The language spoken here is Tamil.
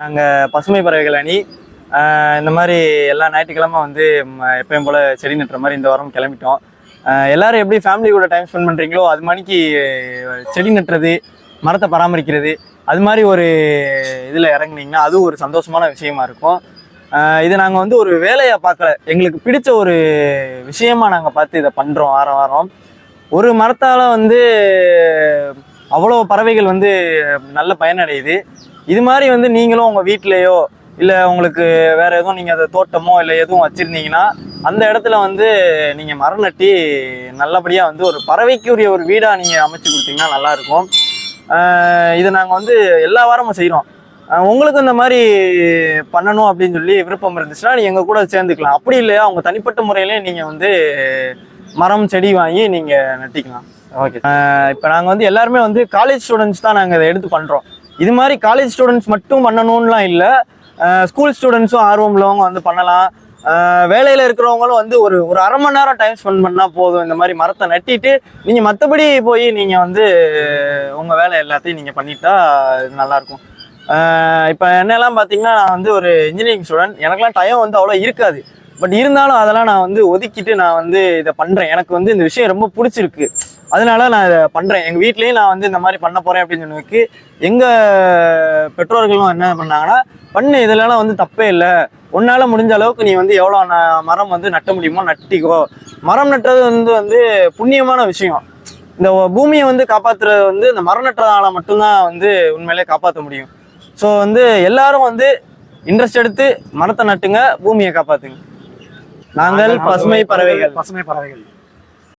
நாங்கள் பசுமை பறவைகள் அணி. இந்த மாதிரி எல்லா ஞாயிற்றுக்கிழமை வந்து ம, எப்பயும் போல் செடி நட்டுற மாதிரி இந்த வாரம் கிளம்பிட்டோம். எல்லோரும் எல்லாரும் எப்படி ஃபேமிலி கூட டைம் ஸ்பெண்ட் பண்ணுறீங்களோ அது மணிக்கு செடி நட்டுறது மரத்தை பராமரிக்கிறது அது மாதிரி ஒரு இதில் இறங்குனீங்கன்னா அதுவும் ஒரு சந்தோஷமான விஷயமா இருக்கும். இது நாங்கள் வந்து ஒரு வேலையை பார்க்கல. எங்களுக்கு பிடிச்ச ஒரு விஷயமா நாங்கள் பார்த்து இதை பண்ணுறோம் வாரம் வாரம். ஒரு மரத்தால் வந்து அவ்வளோ பறவைகள் வந்து நல்ல பயனடையுது. இது மாதிரி வந்து நீங்களும் உங்கள் வீட்டிலேயோ இல்லை உங்களுக்கு வேற எதுவும் நீங்கள் அதை தோட்டமோ இல்லை எதுவும் வச்சுருந்தீங்கன்னா அந்த இடத்துல வந்து நீங்கள் மரம் நட்டி நல்லபடியாக வந்து ஒரு பறவைக்குரிய ஒரு வீடாக நீங்கள் அமைச்சு கொடுத்தீங்கன்னா நல்லாயிருக்கும். இதை நாங்கள் வந்து எல்லா வாரமும் செய்கிறோம் உங்களுக்கு இந்த மாதிரி பண்ணணும் அப்படின்னு சொல்லி விருப்பம் இருந்துச்சுன்னா நீங்கள் எங்கள் கூட சேர்ந்துக்கலாம். அப்படி இல்லையா அவங்க தனிப்பட்ட முறையிலே நீங்கள் வந்து மரம் செடி வாங்கி நீங்கள் நட்டிக்கலாம். ஓகே. இப்போ நாங்கள் வந்து எல்லாருமே வந்து காலேஜ் ஸ்டூடெண்ட்ஸ் தான் நாங்கள் இதை எடுத்து பண்ணுறோம் இது மாதிரி காலேஜ் ஸ்டூடெண்ட்ஸ் மட்டும் பண்ணணும்லாம் இல்லை. ஸ்கூல் ஸ்டூடெண்ட்ஸும் ஆர்வம் உள்ளவங்க வந்து பண்ணலாம். வேலையில் இருக்கிறவங்களும் வந்து ஒரு ஒரு அரை மணி நேரம் டைம் ஸ்பெண்ட் பண்ணால் போதும். இந்த மாதிரி மரத்தை நட்டிட்டு நீங்கள் மற்றபடி போய் நீங்கள் வந்து உங்கள் வேலை எல்லாத்தையும் நீங்கள் பண்ணிட்டா நல்லாயிருக்கும். இப்போ என்னெல்லாம் பார்த்தீங்கன்னா நான் வந்து ஒரு இன்ஜினியரிங் ஸ்டூடெண்ட் எனக்குலாம் டைம் வந்து அவ்வளோ இருக்காது. பட் இருந்தாலும் அதெல்லாம் நான் வந்து ஒதுக்கிட்டு நான் வந்து இதை பண்ணுறேன் எனக்கு வந்து இந்த விஷயம் ரொம்ப பிடிச்சிருக்கு. அதனால நான் இதை பண்ணுறேன் எங்கள் வீட்லேயும் நான் வந்து இந்த மாதிரி பண்ண போகிறேன் அப்படின்னு சொன்னதுக்கு எங்கள் பெற்றோர்களும் என்ன பண்ணாங்கன்னா பண்ணு இதெல்லாம் வந்து தப்பே இல்லை. உன்னால் முடிஞ்ச அளவுக்கு நீ வந்து எவ்வளோ மரம் வந்து நட்ட முடியுமோ நட்டிக்கோ. மரம் நட்டுறது வந்து வந்து புண்ணியமான விஷயம். இந்த பூமியை வந்து காப்பாற்றுறது வந்து இந்த மரம் நட்டுறதால மட்டும்தான் வந்து உண்மையிலே காப்பாற்ற முடியும். ஸோ வந்து எல்லாரும் வந்து இன்ட்ரெஸ்ட் எடுத்து மரத்தை நட்டுங்க பூமியை காப்பாத்துங்க. நாங்கள் பசுமை பறவைகள். பசுமை பறவைகள்.